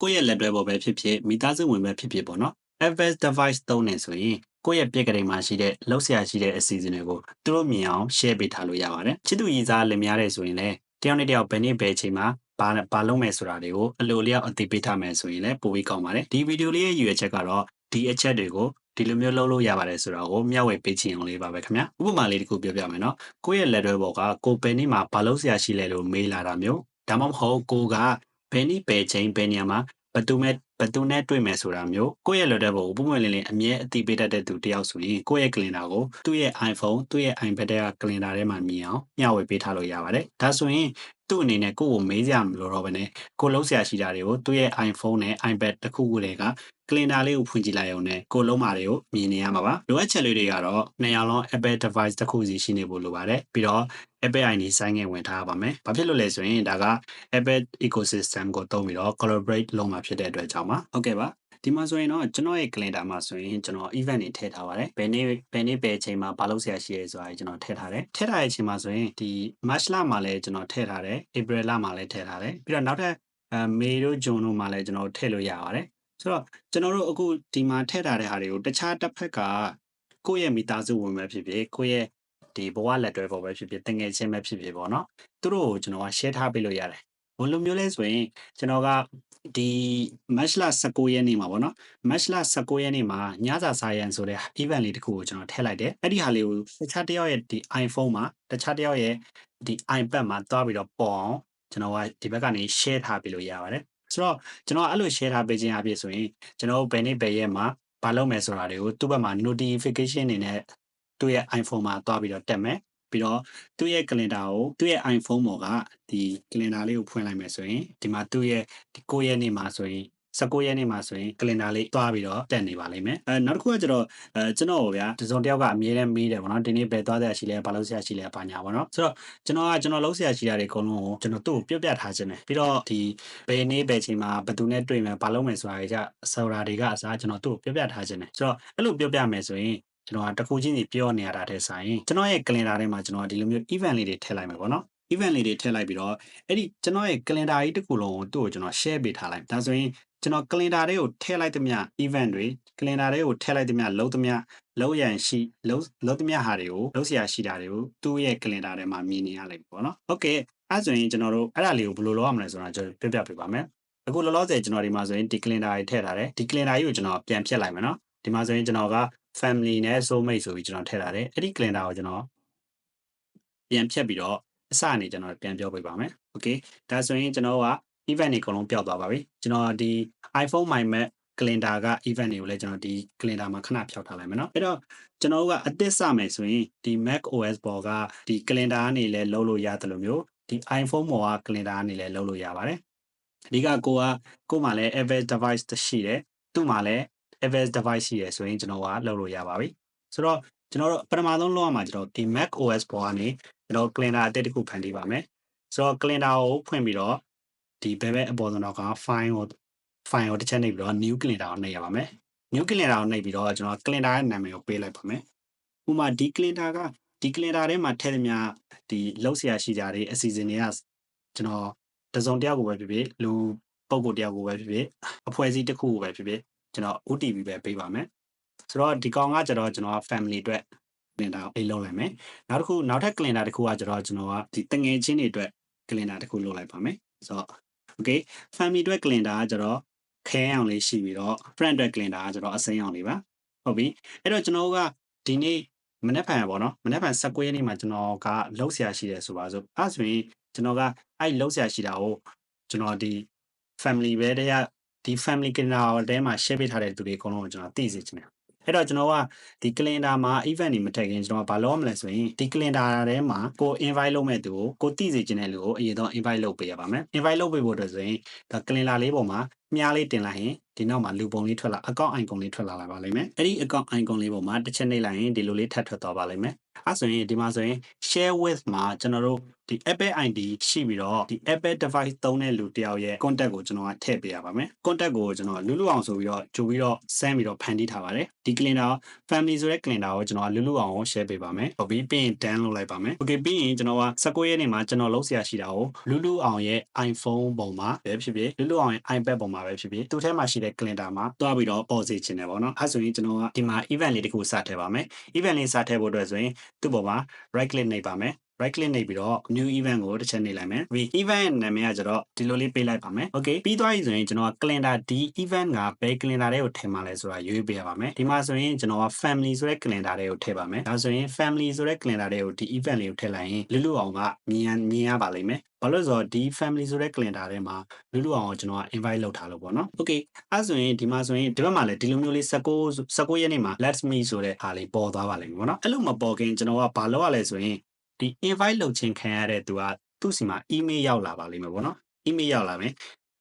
ကိုယ့်ရဲ့လက်တွဲပေါ်ပဲဖြစ်ဖြစ်မိသားစုဝင်ပဲဖြစ်ဖြစ်ပေါ့နော် FS device သုံးနေဆိုရင်ကိုယ့်ရဲ့ပြက်ကလေးမှာရှိတဲ့လောက်ဆရာရှိတဲ့အစီအစဉ်တွေကိုသူတို့မြင်အောင် share ပေးထားလို့ရပါတယ်ချစ်သူရည်စားလင်များတဲ့ဆိုရင်လည်းတယောက်နဲ့တယောက်ဘယ်နေ့ဘယ်အချိန်မှာဘာဘာလုပ်မယ်ဆိုတာတွေကိုအလိုလျောက်အသိပေးထားမယ်ဆိုရင်လည်းပိုပြီးကောင်းပါတယ်ဒီဗီဒီယိုလေးရဲ့ရည်ရွယ်ချက်ကတော့ဒီအချက်တွေကိုဒီလိုမျိုးလုပ်လို့ရပါတယ်ဆိုတာကိုမျှဝေပေးချင်အောင်လေးပါပဲခင်ဗျဥပမာလေးတစ်ခုပြောပြမယ်နော်ကိုယ့်ရဲ့လက်တွဲပေါ်ကကိုယ်ပဲနေ့မှာဘာလုပ်ဆရာရှိလဲလို့မေးလာတာမျိုးဒါမှမဟုတ်ကိုက ဘယ်နေ့ဘယ်ချိန်ဘယ်နေရာမှာဘယ်သူမဲ့ဘယ်သူနဲ့တွေ့မယ်ဆိုတာမျိုးကိုယ့်ရဲ့လက်တွဲပေါ်ကိုပုံမှန်လင်းလင်းအမြဲအသိပေးတတ်တဲ့သူတယောက်ဆိုရင်ကိုယ့်ရဲ့ calendar ကိုသူ့ရဲ့ iPhone သူ့ရဲ့ iPad တွေက calendar ထဲမှာမြင်အောင်မျှဝေပေးထားလို့ရပါတယ်ဒါဆိုရင်သူ့အနေနဲ့ကိုယ့်ကိုမေးစရာမလိုတော့ဘဲနဲ့ကိုလုံးဆရာရှိတာတွေကိုသူ့ရဲ့ iPhone နဲ့ iPad တစ်ခုခုတွေက calendar လေးကိုဖွင့်ကြည့်လိုက်အောင်နဲ့ကိုလုံးမာတွေကိုမြင်နေရမှာပါလိုအပ်ချက်လေးတွေကတော့နှစ်ယောက်လုံး Apple device တစ်ခုစီရှိနေဖို့လိုပါတယ်ပြီးတော့ Apple ID ဆိုင်းငယ်ဝင်ထားပါမယ်ဘာဖြစ်လို့လဲဆိုရင်ဒါက Apple ecosystem ကိုသုံးပြီးတော့ collaborate လုပ်မှာဖြစ်တဲ့အတွက်ကြောင့်ပါဟုတ်ကဲ့ပါဒီမှာဆိုရင်တော့ကျွန်တော်ရဲ့ calendar မှာဆိုရင်ကျွန်တော် event တွေထည့်ထားပါတယ်ဘယ်နေ့ဘယ်နေ့ဘယ်အချိန်မှာဘာလုပ်ဆရာရှိရဲဆိုတာကျွန်တော်ထည့်ထားတယ်ထည့်ထားတဲ့အချိန်မှာဆိုရင်ဒီ March လမှာလည်းကျွန်တော်ထည့်ထားတယ် April လမှာလည်းထည့်ထားတယ်ပြီးတော့နောက်ထပ်အဲ May တို့ June တို့မှာလည်းကျွန်တော်ထည့်လို့ရပါတယ် ဆိုတော့ကျွန်တော်တို့အခုဒီမှာထည့်ထားတဲ့ဟာတွေကိုတခြားတစ်ဖက်ကကိုယ့်ရဲ့မိသားစုဝင်ပဲဖြစ်ဖြစ်ကိုယ့်ရဲ့ဒီဘဝလက်တွဲပေါ်ပဲဖြစ်ဖြစ်တငယ်ချင်းပဲဖြစ်ဖြစ်ပေါ့နော်သူတို့ကိုကျွန်တော်က share ထားပေးလို့ရတယ်ဘယ်လိုမျိုးလဲဆိုရင်ကျွန်တော်ကဒီ match လ19ရက်နေ့မှာပေါ့နော် match လ19ရက်နေ့မှာညစာစာရန်ဆိုတဲ့ event လေးတစ်ခုကိုကျွန်တော်ထည့်လိုက်တယ်အဲ့ဒီဟာလေးကိုတခြားတစ်ယောက်ရဲ့ဒီ iPhone မှာတခြားတစ်ယောက်ရဲ့ဒီ iPad မှာတွားပြီးတော့ပေါ်အောင်ကျွန်တော်ကဒီဘက်ကနေ share ထားပေးလို့ရပါတယ် ဆိုတော့ကျွန်တော်အဲ့လို share ထားပေးခြင်းအဖြစ်ဆိုရင်ကျွန်တော်ဘယ်နေ့ဘယ်ရက်မှာဘာလုပ်မယ်ဆိုတာတွေကိုသူ့ဘက်မှာ notification တွေနဲ့သူ့ရဲ့ iPhone မှာတွားပြီးတော့တက်မယ်ပြီးတော့သူ့ရဲ့ calendar ကိုသူ့ရဲ့ iPhone ပေါ်ကဒီ calendar လေးကိုဖွင့်လိုက်မယ်ဆိုရင်ဒီမှာသူ့ရဲ့ဒီ9ရက်နေ့မှာဆိုရင် 19ရက်နေ့မှာဆိုရင် calendar လေးတွားပြီးတော့တက်နေပါလိမ့်မယ်အဲနောက်တစ်ခုကကျတော့အဲကျွန်တော်ဗျာတစုံတယောက်ကအမြဲတမ်းမေးတယ်ဗောနော်ဒီနေ့ဘယ်သွားတဲ့အရှိလဲဘာလို့ဆရာရှိလဲဘာညာဗောနော်ဆိုတော့ကျွန်တော်ကကျွန်တော်လုံးဆရာရှိတာတွေအကုန်လုံးကိုကျွန်တော်သူ့ကိုပြပြထားခြင်းတယ်ပြီးတော့ဒီဘယ်နေ့ဘယ်ချိန်မှာဘယ်သူနဲ့တွေ့မယ်ဘာလုပ်မယ်ဆိုတာတွေကြဆိုတာတွေကအစားကျွန်တော်သူ့ကိုပြပြထားခြင်းတယ်ဆိုတော့အဲ့လိုပြပြမယ်ဆိုရင်ကျွန်တော်ကတခုချင်းစီပြောနေရတာတဲ့ဆိုင်ကျွန်တော်ရဲ့ calendar ထဲမှာကျွန်တော်ဒီလိုမျိုး event လေးတွေထည့်လိုက်မယ်ပေါ့နော် event လေးတွေထည့်လိုက်ပြီးတော့အဲ့ဒီကျွန်တော်ရဲ့ calendar ကြီးတစ်ခုလုံးကိုသူ့ကိုကျွန်တော် share ပေးထားလိုက်ဒါဆိုရင် ကျွန်တော် calendar တွေကိုထည့်လိုက်သမျှ event တွေ calendar တွေကိုထည့်လိုက်သမျှလုံးသမျှလုံးရန်ရှိလုံးလုံးသမျှဟာတွေကိုလုံးဆရာရှိတာတွေကိုသူ့ရဲ့ calendar ထဲမှာမြင်နေရလိုက်ပေါ့နော်ဟုတ်ကဲ့အဲ့ဆိုရင်ကျွန်တော်တို့အဲ့ဒါလေးကိုဘယ်လိုလုပ်ရမလဲဆိုတာကျွန်တော်ပြပြပေးပါမယ်အခုလောလောဆယ်ကျွန်တော်ဒီမှာဆိုရင်ဒီ calendar တွေထည့်ထားတယ်ဒီ calendar ကြီးကိုကျွန်တော်ပြန်ဖြတ်လိုက်မယ်နော်ဒီမှာဆိုရင်ကျွန်တော်က family နဲ့ soulmate ဆိုပြီးကျွန်တော်ထည့်ထားတယ်အဲ့ဒီ calendar ကိုကျွန်တော်ပြန်ဖြတ်ပြီးတော့အစအနေကျွန်တော်ပြန်ပြောပြပါမယ်။ Okay ဒါဆိုရင်ကျွန်တော်က event တွေအကုန်လုံးပျောက်သွားပါပြီ။ကျွန်တော်ဒီ iPhone My Mac calendar က event တွေကိုလည်းကျွန်တော်ဒီ calendar မှာခဏဖြောက်ထားလိုက်မယ်နော်။အဲ့တော့ကျွန်တော်ကအသစ်စမယ်ဆိုရင်ဒီ Mac OS ပေါ်ကဒီ calendar ကနေလည်းလုပ်လို့ရတယ်လို့မျိုးဒီ iPhone ပေါ်က calendar ကနေလည်းလုပ်လို့ရပါတယ်။အဓိကကိုကကို့မှာလည်း Apple device ရှိတယ်။သူ့မှာလည်း Apple device ရှိတယ်ဆိုရင်ကျွန်တော်ကလုပ်လို့ရပါပြီ။ဆိုတော့ကျွန်တော်တို့ပထမဆုံးလုပ်ရမှာကျွန်တော်ဒီ Mac OS ပေါ်ကနေကျွန်တော် calendar အသစ်တစ်ခုဖန်တီးပါမယ်ဆိုတော့ calendar ကိုဖွင့်ပြီးတော့ ဒီဘယ်ဘက်အပေါ်ဆုံးတော့က file ကို file ကိုတစ်ချက်နှိပ်ပြီးတော့ new calendar ကိုနှိပ်ရပါမယ် new calendar ကိုနှိပ်ပြီးတော့ကျွန်တော် calendar ရဲ့နာမည်ကိုပေးလိုက်ပါမယ်ဥပမာဒီ calendar ကဒီ calendar ထဲမှာထည့်သမျှဒီလောက်ဆရာရှိကြတဲ့အစီအစဉ်တွေကကျွန်တော်တစုံတယောက်ကိုပဲဖြစ်ဖြစ်လူပုံကိုတယောက်ကိုပဲဖြစ်ဖြစ်အဖွဲ့အစည်းတစ်ခုကိုပဲဖြစ်ဖြစ်ကျွန်တော် OTP ပဲပေးပါမယ်ဆိုတော့ဒီကောင်ကကျတော့ကျွန်တော် family အတွက် calendar ကိုအိတ်လုပ်လိုက်မယ်နောက်တစ်ခုနောက်ထပ် calendar တစ်ခုကကျတော့ကျွန်တော်ကဒီတငယ်ချင်းတွေအတွက် calendar တစ်ခုလုပ်လိုက်ပါမယ်ဆိုတော့ okay family အတွက် calendar ကကျတော့ခဲအောင်လေးရှိပြီးတော့ friend အတွက် calendar ကကျတော့အစိမ်းအောင်လေးပါဟုတ်ပြီအဲ့တော့ကျွန်တော်ကဒီနေ့မနေ့ဖန်ပေါ့နော်မနေ့ဖန်16ရက်နေ့မှာကျွန်တော်ကလှုပ်ရှားရှိတယ်ဆိုပါစို့အဲဆိုရင်ကျွန်တော်ကအဲ့လှုပ်ရှားရှိတာကိုကျွန်တော်ဒီ family ပဲတည်းကဒီ family calendar ထဲမှာ share ပေးထားတဲ့သူတွေအကုန်လုံးကိုကျွန်တော်သိစေချင်တယ် အဲ့တော့ကျွန်တော်ကဒီ calendar မှာ event တွေမထည့်ခင်ကျွန်တော်ကဘာလုပ်ရမလဲဆိုရင်ဒီ calendar ထဲမှာကို invite လုပ်မဲ့သူကိုကိုသိစေချင်တဲ့လူကိုအရင်ဆုံး invite လုပ်ပေးရပါမယ် invite လုပ်ပေးဖို့အတွက်ဆိုရင်ဒါ calendar လေးပေါ်မှာမြားလေးတင်လိုက်ရင်ဒီနောက်မှာလူပုံလေးထွက်လာ account icon လေးထွက်လာလာပါလိမ့်မယ်အဲ့ဒီ account icon လေးပေါ်မှာတစ်ချက်နှိပ်လိုက်ရင်ဒီလိုလေးထပ်ထွက်သွားပါလိမ့်မယ် အဲဆိုရင်ဒီမှာဆိုရင် share with မှာကျွန်တော်တို့ဒီ Apple ID ရှိပြီးတော့ဒီ Apple device သုံးတဲ့လူတယောက်ရဲ့ contact ကိုကျွန်တော်ကထည့်ပေးရပါမယ် contact ကိုကျွန်တော်လူလူအောင်ဆိုပြီးတော့ကြိုပြီးတော့ send ပြီးတော့ဖန်တီးထားပါတယ်ဒီ calendar family ဆိုတဲ့ calendar ကိုကျွန်တော်ကလူလူအောင်ကို share ပေးပါမယ်ဟုတ်ပြီပြီးရင် done လုပ်လိုက်ပါမယ် okay ပြီးရင်ကျွန်တော်က19ရက်နေ့မှာကျွန်တော်လုပ်ဆရာရှိတာကိုလူလူအောင်ရဲ့ iPhone ပုံမှာပဲဖြစ်ဖြစ်လူလူအောင်ရဲ့ iPad ပုံမှာပဲဖြစ်ဖြစ်သူ့ထဲမှာရှိတဲ့ calendar မှာတွားပြီးတော့ပေါ်စေချင်တယ်ပေါ့နော်အဲဆိုရင်ကျွန်တော်ကဒီမှာ event လေးတစ်ခုစထည့်ပါမယ် event လေးစထည့်ဖို့အတွက်ဆိုရင်သူ့ပေါ်မှာ right click နှိပ်ပါမယ် right click နှိပ်ပြီးတော့ new event ကိုတစ်ချက်နှိပ်လိုက်မယ်ပြီး event ရဲ့နာမည်ကကျတော့ဒီလိုလေးပေးလိုက်ပါမယ် okay ပြီးသွားပြီဆိုရင်ကျွန်တော်က calendar ဒီ event ကဘယ် calendar တွေကိုထည့်မှာလဲဆိုတာရွေးပေးရပါမယ်ဒီမှာဆိုရင်ကျွန်တော်က family ဆိုတဲ့ calendar တွေကိုထည့်ပါမယ်ဒါဆိုရင် family ဆိုတဲ့ calendar တွေကိုဒီ event လေးကိုထည့်လိုက်ရင်လူလူအောင်ကမြင်ရမြင်ရပါလိမ့်မယ်ဘာလို့လဲဆိုတော့ဒီ family ဆိုတဲ့ calendar ထဲမှာလူလူအောင်ကိုကျွန်တော်က invite လုပ်ထားလို့ပေါ့နော် okay အဲဆိုရင်ဒီမှာဆိုရင်ဒီဘက်မှာလည်းဒီလိုမျိုးလေး19 19ရက်နေ့မှာ let's meet ဆိုတဲ့ဟာလေးပေါ်သွားပါလိမ့်မယ်ပေါ့နော်အဲ့လိုမပေါ်ခင်ကျွန်တော်ကဘာလုပ်ရလဲဆိုရင် ဒီ invite လုပ်ခြင်းခံရတဲ့သူကသူ့စီမှာ email ရောက်လာပါလိမ့်မယ်ပေါ့နော် email ရောက်လာမယ်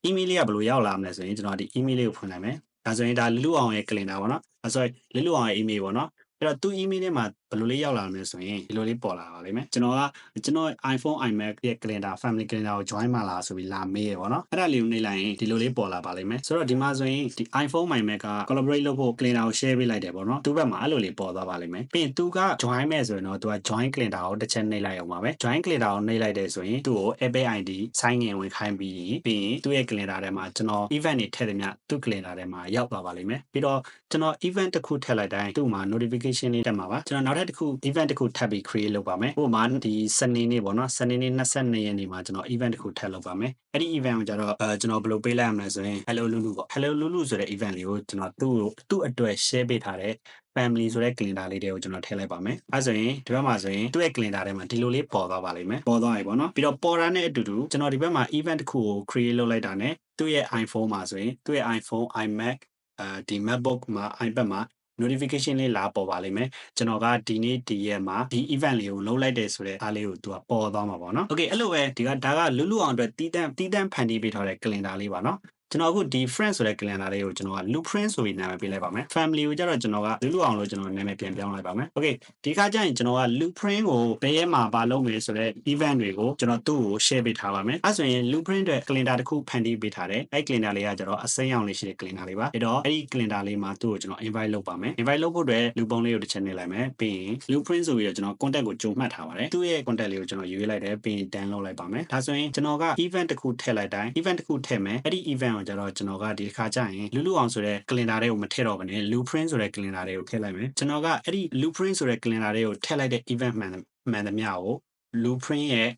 email လေးကဘယ်လိုရောက်လာမလဲဆိုရင်ကျွန်တော်ဒီ email လေးကိုဖွင့်လိုက်မယ်ဒါဆိုရင်ဒါလူလူအောင်ရဲ့ calendar ပေါ့နော်အဲဆိုရင်လူလူအောင်ရဲ့ email ပေါ့နော်အဲ့တော့သူ့ email ထဲမှာ ဘယ်လိုလေးရောက်လာမလဲဆိုရင်ဒီလိုလေးပေါ်လာပါလိမ့်မယ်ကျွန်တော်ကကျွန်တော် iPhone iMac ရဲ့ calendar family calendar ကို join မလားဆိုပြီးလာမေးရပေါ့နော်အဲ့ဒါလေးကိုနှိပ်လိုက်ရင်ဒီလိုလေးပေါ်လာပါလိမ့်မယ်ဆိုတော့ဒီမှာဆိုရင်ဒီ iPhone iMac က collaborate လုပ်ဖို့ calendar ကို share ပေးလိုက်တယ်ပေါ့နော်သူ့ဘက်မှာအဲ့လိုလေးပေါ်သွားပါလိမ့်မယ်ပြီးရင်သူက join မဲ့ဆိုရင်တော့သူက join calendar ကိုတစ်ချက်နှိပ်လိုက်အောင်ပါပဲ join calendar ကိုနှိပ်လိုက်တယ်ဆိုရင်သူ့ကို Apple ID sign in ဝင်ခိုင်းပြီးရင်ပြီးရင်သူ့ရဲ့ calendar ထဲမှာကျွန်တော် event တွေထည့်တယ်မြသူ့ calendar ထဲမှာရောက်သွားပါလိမ့်မယ်ပြီးတော့ကျွန်တော် event တစ်ခုထည့်လိုက်တိုင်းသူ့မှာ notification လေးတက်မှာပါကျွန်တော်နောက်ထပ်တစ်ခု event တစ်ခုထပ်ပြီး create လုပ်ပါမယ်ဟိုမှာဒီစနေနေ့ပေါ့နော်စနေနေ့22ရက်နေ့မှာကျွန်တော် event တစ်ခုထပ်လုပ်ပါမယ်အဲ့ဒီ event ကိုကျတော့အဲကျွန်တော်ဘယ်လိုပေးလိုက်ရမလဲဆိုရင် hello lulu ပေါ့ hello lulu ဆိုတဲ့ event လေးကိုကျွန်တော်သူ့ကိုသူ့အတွက် share ပေးထားတဲ့ family ဆိုတဲ့ calendar လေးတွေကိုကျွန်တော်ထည့်လိုက်ပါမယ်အဲဆိုရင်ဒီဘက်မှာဆိုရင်သူ့ရဲ့ calendar ထဲမှာဒီလိုလေးပေါ်သွားပါလိမ့်မယ်ပေါ်သွားပြီပေါ့နော်ပြီးတော့ပေါ်တာနဲ့အတူတူကျွန်တော်ဒီဘက်မှာ event တစ်ခုကို create လုပ်လိုက်တာ ਨੇ သူ့ရဲ့ iPhone မှာဆိုရင်သူ့ရဲ့ iPhone iMac အဲဒီ MacBook မှာ iPad မှာ notification လေးလာပေါ်ပါလိမ့်မယ်ကျွန်တော်ကဒီနေ့ဒီရက်မှာဒီ event လေးကိုလုပ်လိုက်တယ်ဆိုတဲ့အားလေးကိုသူကပေါ်သွားမှာပေါ့နော် okay အဲ့လိုပဲဒီကဒါကလူလူအောင်အတွက်တီးတန့်တီးတန့်ဖန်တီးပေးထားတဲ့ calendar လေးပါနော် ကျွန်တော်အခုဒီ friend ဆိုတဲ့ calendar လေးကိုကျွန်တော်က loop friend ဆိုပြီးနာမည်ပေးလိုက်ပါမယ် family ကိုကြတော့ကျွန်တော်ကလူလူအောင်လို့ကျွန်တော်နာမည်ပြန်ပြောင်းလိုက်ပါမယ် okay ဒီခါကျရင်ကျွန်တော်က loop friend ကိုဘယ်ရက်မှာပါလုပ်မယ်ဆိုတဲ့ event တွေကိုကျွန်တော်သူ့ကို share ပေးထားပါမယ်အဲဆိုရင် loop friend အတွက် calendar တစ်ခုဖန်တီးပေးထားတယ်အဲ့ calendar လေးကကျတော့အစိမ်းရောင်လေးရှိတဲ့ calendar လေးပါအဲ့တော့အဲ့ဒီ calendar လေးမှာသူ့ကိုကျွန်တော် invite လုပ်ပါမယ် invite လုပ်ဖို့အတွက်လူပုံလေးကိုတစ်ချက်နှိပ်လိုက်မယ်ပြီးရင် loop friend ဆိုပြီးတော့ကျွန်တော် contact ကိုကြုံမှတ်ထားပါတယ်သူ့ရဲ့ contact လေးကိုကျွန်တော်ရွေးလိုက်တယ်ပြီးရင် download လိုက်ပါမယ်ဒါဆိုရင်ကျွန်တော်က event တစ်ခုထည့်လိုက်တိုင်း event တစ်ခုထည့်မယ်အဲ့ဒီ event ကိုကျတော့ကျွန်တော်ကဒီတစ်ခါကျရင်လူလူအောင်ဆိုတဲ့ calendar တွေကိုမထည့်တော့ဘဲနဲ့ loop print ဆိုတဲ့ calendar တွေကိုထည့်လိုက်မယ်ကျွန်တော်ကအဲ့ဒီ loop print ဆိုတဲ့ calendar တွေကိုထည့်လိုက်တဲ့ event မှန်မှန်သမျှကို loop print ရဲ့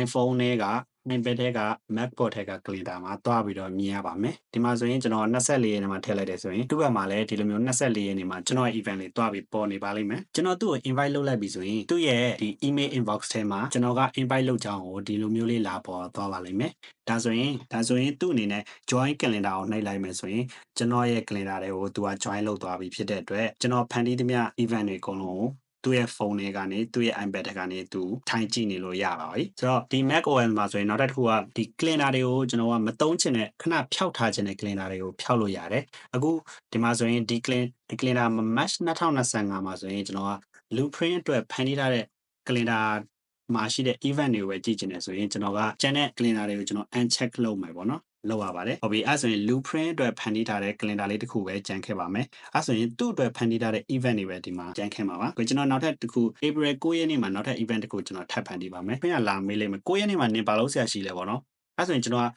iPhone ထဲက iPad ထဲက MacBook ထဲက calendar မှာတွားပြီးတော့မြင်ရပါမယ်ဒီမှာဆိုရင်ကျွန်တော်24ရက်နေ့မှာထည့်လိုက်တယ်ဆိုရင်သူ့ဘက်မှာလည်းဒီလိုမျိုး24ရက်နေ့မှာကျွန်တော်ရဲ့ event လေးတွားပြီးပေါ်နေပါလိမ့်မယ်ကျွန်တော်သူ့ကို invite လုပ်လိုက်ပြီဆိုရင်သူ့ရဲ့ဒီ email inbox ထဲမှာကျွန်တော်က invite လုပ်ကြောင်းကိုဒီလိုမျိုးလေးလာပေါ်သွားပါလိမ့်မယ်ဒါဆိုရင်ဒါဆိုရင်သူ့အနေနဲ့ join calendar ကိုနှိပ်လိုက်မယ်ဆိုရင်ကျွန်တော်ရဲ့ calendar တွေကိုသူက join လုပ်သွားပြီဖြစ်တဲ့အတွက်ကျွန်တော်ဖန်တီးသမျှ event တွေအကုန်လုံးကို သူ့ရဲ့ဖုန်းတွေကနေသူ့ရဲ့ iPad တွေကနေသူထိုင်ကြည့်နေလို့ရပါပြီဆိုတော့ဒီ Mac OS မှာဆိုရင်နောက်တစ်ခုကဒီ calendar တွေကိုကျွန်တော်ကမသုံးချင်တဲ့ခဏဖျောက်ထားချင်တဲ့ calendar တွေကိုဖျောက်လို့ရတယ်အခုဒီမှာဆိုရင်ဒီ calendar ဒီ calendar March 2025မှာဆိုရင်ကျွန်တော်က blueprint အတွက်ဖန်တီးထားတဲ့ calendar မှာရှိတဲ့ event တွေကိုပဲကြည့်ချင်တယ်ဆိုရင်ကျွန်တော်က channel calendar တွေကိုကျွန်တော် uncheck လုပ်မယ်ပေါ့နော် လောက်ရပါတယ်ဟုတ်ပြီအဲ့ဆိုရင် blueprint အတွက်ဖန်တီးထားတဲ့ calendar လေးတစ်ခုပဲကြံခဲ့ပါမယ်အဲ့ဆိုရင်သူ့အတွက်ဖန်တီးထားတဲ့ event တွေပဲဒီမှာကြံခဲ့မှာပါကိုကျွန်တော်နောက်ထပ်တစ်ခု April 9ရက်နေ့မှာနောက်ထပ် event တစ်ခုကျွန်တော်ထပ်ဖန်တီးပါမယ်ခင်ဗျာလာမေးလိုက်မယ်9ရက်နေ့မှာနင်ပါလို့ဆရာရှိလဲပေါ့နော်အဲ့ဆိုရင်ကျွန်တော်က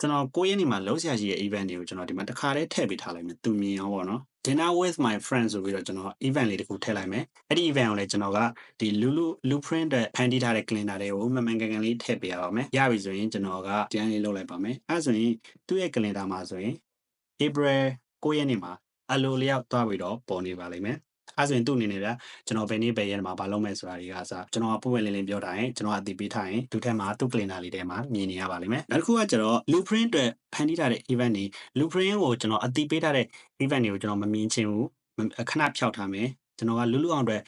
ကျွန်တော်9ရက်နေ့မှာလုံးဆရာရှိရဲ့ event တွေကိုကျွန်တော်ဒီမှာတစ်ခါတည်းထည့်ပေးထားလိုက်မယ်သူမြင်အောင်ပေါ့နော် dinner with my friends ဆိုပြီးတော့ကျွန်တော် event လေးတစ်ခုထည့်လိုက်မယ်အဲ့ဒီ event ကိုလည်းကျွန်တော်ကဒီ lulu blueprint အတွက်ဖန်တီးထားတဲ့ calendar တွေကိုမှန်မှန်ကန်ကန်လေးထည့်ပေးရပါမယ်ရပြီဆိုရင်ကျွန်တော်ကဒီတိုင်းလေးလုပ်လိုက်ပါမယ်အဲ့ဆိုရင်သူ့ရဲ့ calendar မှာဆိုရင် April 9ရက်နေ့မှာအလိုလျောက်သွားပြီးတော့ပေါ်နေပါလိမ့်မယ် အဲ့ဆိုရင်သူ့အနေနဲ့ဗျာကျွန်တော်ဘယ်နေ့ဘယ်ရက်မှာမလုပ်မယ်ဆိုတာတွေကစကျွန်တော်ကပုံပွင့်လင်းလင်းပြောတာရင်ကျွန်တော်အသိပေးထားရင်သူထဲမှာသူ့ calendar လေးထဲမှာမြင်နေရပါလိမ့်မယ်နောက်တစ်ခုကကျတော့ blueprint အတွက်ဖန်တီးထားတဲ့ event တွေ blueprint ကိုကျွန်တော်အသိပေးထားတဲ့ event တွေကိုကျွန်တော်မမြင်ချင်ဘူးခဏဖြောက်ထားမယ်ကျွန်တော်ကလူလူအောင်အတွက်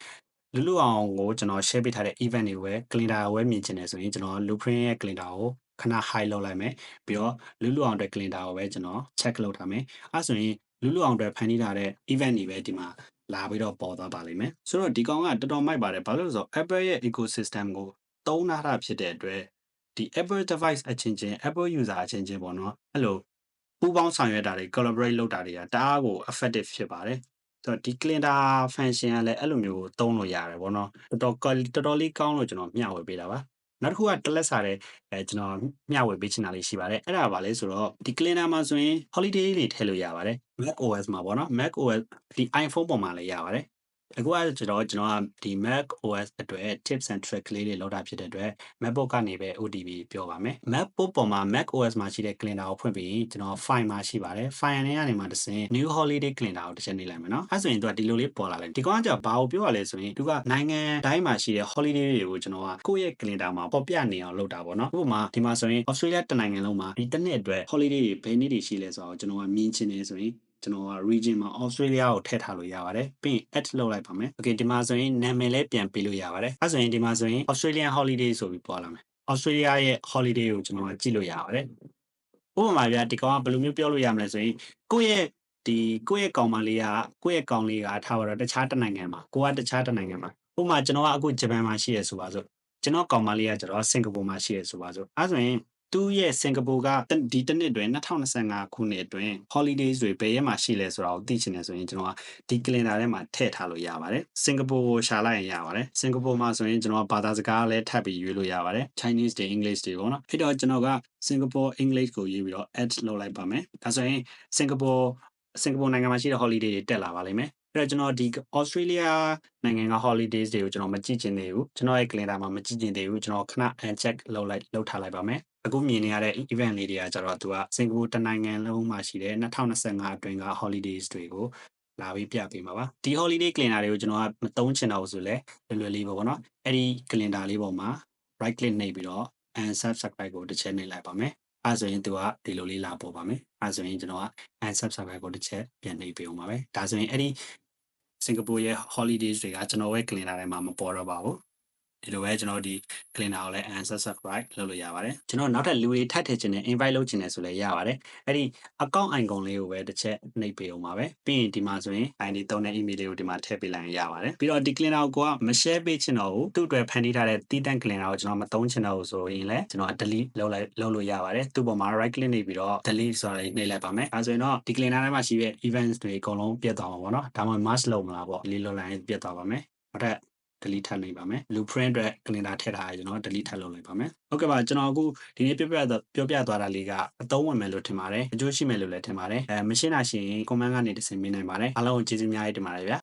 လူလူအောင်ကိုကျွန်တော် share ပေးထားတဲ့ event တွေကိုပဲ calendar ကိုပဲမြင်ချင်တယ်ဆိုရင်ကျွန်တော် blueprint ရဲ့ calendar ကိုခဏ high လုပ်လိုက်မယ်ပြီးတော့လူလူအောင်အတွက် calendar ကိုပဲကျွန်တော် check လုပ်ထားမယ်အဲဆိုရင်လူလူအောင်အတွက်ဖန်တီးထားတဲ့ event တွေပဲဒီမှာ လာပြီးတော့ပေါ်သွားပါလိမ့်မယ်ဆိုတော့ဒီကောင်ကတော်တော်မိုက်ပါတယ်ဘာလို့လဲဆိုတော့ Apple ရဲ့ ecosystem ကိုသုံးထားတာဖြစ်တဲ့အတွက်ဒီ Apple device အချင်းချင်း Apple user အချင်းချင်းပေါ့နော်အဲ့လိုပူးပေါင်းဆောင်ရွက်တာတွေ collaborate လုပ်တာတွေကတအားကို effective ဖြစ်ပါတယ်ဆိုတော့ဒီ calendar function ကလည်းအဲ့လိုမျိုးသုံးလို့ရတယ်ပေါ့နော်တော်တော်တော်တော်လေးကောင်းလို့ကျွန်တော်မျှဝေပေးတာပါ နောက်တစ်ခုကတလက်စားတဲ့အဲကျွန်တော်မျှဝေပေးချင်တာလေးရှိပါတယ်အဲ့ဒါကဘာလဲဆိုတော့ဒီ calendar မှာဆိုရင် holiday တွေထည့်လို့ရပါတယ် Mac OS မှာပေါ့နော် Mac OS ဒီ iPhone ပေါ်မှာလည်းရပါတယ် အခုကကျွန်တော်ကျွန်တော်ကဒီ Mac OS အတွက် tips and trick ကလေးတွေလောက်တာဖြစ်တဲ့အတွက် MacBook ကနေပဲ OTP ပြောပါမယ် MacBook ပေါ်မှာ Mac OS မှာရှိတဲ့ calendar ကိုဖွင့်ပြီးကျွန်တော် file မှာရှိပါတယ် file ထဲကနေမှတစ်ဆင့် new holiday calendar ကိုတစ်ချက်နေလိုက်မယ်နော်အဲဆိုရင်သူကဒီလိုလေးပေါ်လာတယ်ဒီကောင်ကကြောင့်ဘာကိုပြောရလဲဆိုရင်သူကနိုင်ငံတိုင်းမှာရှိတဲ့ holiday တွေကိုကျွန်တော်ကကိုယ့်ရဲ့ calendar မှာပေါ်ပြနေအောင်လုပ်တာပေါ့နော်ဥပမာဒီမှာဆိုရင် Australia တနိုင်ငံလုံးမှာဒီတစ်နှစ်အတွက် holiday တွေဘယ်နေ့တွေရှိလဲဆိုတော့ကျွန်တော်ကမြင်ချင်နေဆိုရင် ကျွန်တော်က region မှာ Australia ကိုထည့်ထားလို့ရပါတယ်ပြီးရင် add လုပ်လိုက်ပါမယ် okay ဒီမှာဆိုရင်နာမည်လည်းပြန်ပေးလို့ရပါတယ်အဲဆိုရင်ဒီမှာဆိုရင် Australian holiday ဆိုပြီးပေါ်လာမယ် Australia ရဲ့ holiday ကိုကျွန်တော်ကကြည့်လို့ရပါတယ်ဥပမာပြဒီကောင်ကဘယ်လိုမျိုးပြောလို့ရမလဲဆိုရင်ကိုယ့်ရဲ့ဒီကိုယ့်ရဲ့ကောင်မလေးကကိုယ့်ရဲ့ကောင်လေးကထားပါတော့တခြားတစ်နိုင်ငံမှာကိုကတခြားတစ်နိုင်ငံမှာဥပမာကျွန်တော်ကအခုဂျပန်မှာရှိရဆိုပါစို့ကျွန်တော်ကောင်မလေးကကျွန်တော်စင်ကာပူမှာရှိရဆိုပါစို့အဲဆိုရင် သူ့ရဲ့စင်ကာပူကဒီတစ်နှစ်တွင်2025ခုနှစ်အတွင်း holidays တွေဘယ်ရက်မှာရှိလဲဆိုတာကိုသိချင်တယ်ဆိုရင်ကျွန်တော်ကဒီ calendar ထဲမှာထည့်ထားလို့ရပါတယ်စင်ကာပူကိုရှာလိုက်ရင်ရပါတယ်စင်ကာပူမှာဆိုရင်ကျွန်တော်ဘာသာစကားလည်းထပ်ပြီးရွေးလို့ရပါတယ် Chinese တွေ English တွေပေါ့နော်ဖြစ်တော့ကျွန်တော်ကစင်ကာပူ English ကိုရေးပြီးတော့ add လုပ်လိုက်ပါမယ်ဒါဆိုရင်စင်ကာပူစင်ကာပူနိုင်ငံမှာရှိတဲ့ holiday တွေတက်လာပါလိမ့်မယ်အဲ့တော့ကျွန်တော်ဒီ Australia နိုင်ငံက holidays တွေကိုကျွန်တော်မကြည့်ချင်သေးဘူးကျွန်တော်ရဲ့ calendar မှာမကြည့်ချင်သေးဘူးကျွန်တော်ခဏ uncheck လုပ်လိုက်လုပ်ထားလိုက်ပါမယ် အခုမြင်နေရတဲ့ event လေးတွေကကျတော့သူကစင်ကာပူတနိုင်ငံလုံးမှာရှိတဲ့2025အတွင်းက holidays တွေကိုလာပြီးပြပေးမှာပါဒီ holiday calendar တွေကိုကျွန်တော်ကမသုံးချင်တော့ဘူးဆိုလဲလွယ်လွယ်လေးပေါ့ဗောနော်အဲ့ဒီ calendar လေးပေါ်မှာ right click နှိပ်ပြီးတော့ unsubscribe ကိုတစ်ချက်နှိပ်လိုက်ပါမယ်အဲဆိုရင်သူကဒီလိုလေးလာပေါ်ပါမယ်အဲဆိုရင်ကျွန်တော်က unsubscribe ကိုတစ်ချက်ပြန်နှိပ်ပေးအောင်ပါပဲဒါဆိုရင်အဲ့ဒီစင်ကာပူရဲ့ holidays တွေကကျွန်တော်ရဲ့ calendar ထဲမှာမပေါ်တော့ပါဘူး ဒီလိုပဲကျွန်တော်ဒီ calendar ကိုလည်း unsubscribe လုပ်လို့ရပါတယ်ကျွန်တော်နောက်ထပ်လူတွေထပ်ထည့်ခြင်းနဲ့ invite လုပ်ခြင်းနဲ့ဆိုလည်းရပါတယ်အဲ့ဒီ account icon လေးကိုပဲတစ်ချက်နှိပ်ပေးအောင်ပါပဲပြီးရင်ဒီမှာဆိုရင် ID သုံးတဲ့ email လေးကိုဒီမှာထည့်ပေးလိုက်ရင်ရပါတယ်ပြီးတော့ဒီ calendar ကိုကမ share ပေးချင်တော့ဘူးသူ့အတွက်ဖန်တီးထားတဲ့တည်တံ့ calendar ကိုကျွန်တော်မသုံးချင်တော့ဘူးဆိုရင်လည်းကျွန်တော် delete လုပ်လိုက်လုပ်လို့ရပါတယ်သူ့ပေါ်မှာ right click နှိပ်ပြီးတော့ delete ဆိုတာလေးနှိပ်လိုက်ပါမယ်အဲဆိုရင်တော့ဒီ calendar ထဲမှာရှိတဲ့ events တွေအကုန်လုံးပြတ်သွားမှာပေါ့နော်ဒါမှမဟုတ် mask လုပ်မလားပေါ့ delete လုပ်လိုက်ရင်ပြတ်သွားပါမယ်နောက်ထပ် delete ထပ်လိုက်ပါမယ် blueprint အတွက် calendar ထည့်ထားရကျွန်တော် delete ထပ်လုပ်လိုက်ပါမယ်ဟုတ်ကဲ့ပါကျွန်တော်အခုဒီနေ့ပြောပြပြောပြသွားတာလေးကအသုံးဝင်မယ်လို့ထင်ပါတယ်အကျိုးရှိမယ်လို့လည်းထင်ပါတယ်အဲမရှင်းတာရှိရင် comment ကနေတစ်ဆင့်မေးနိုင်ပါတယ်အားလုံးကိုကျေးဇူးများကြီးတင်ပါတယ်ဗျာ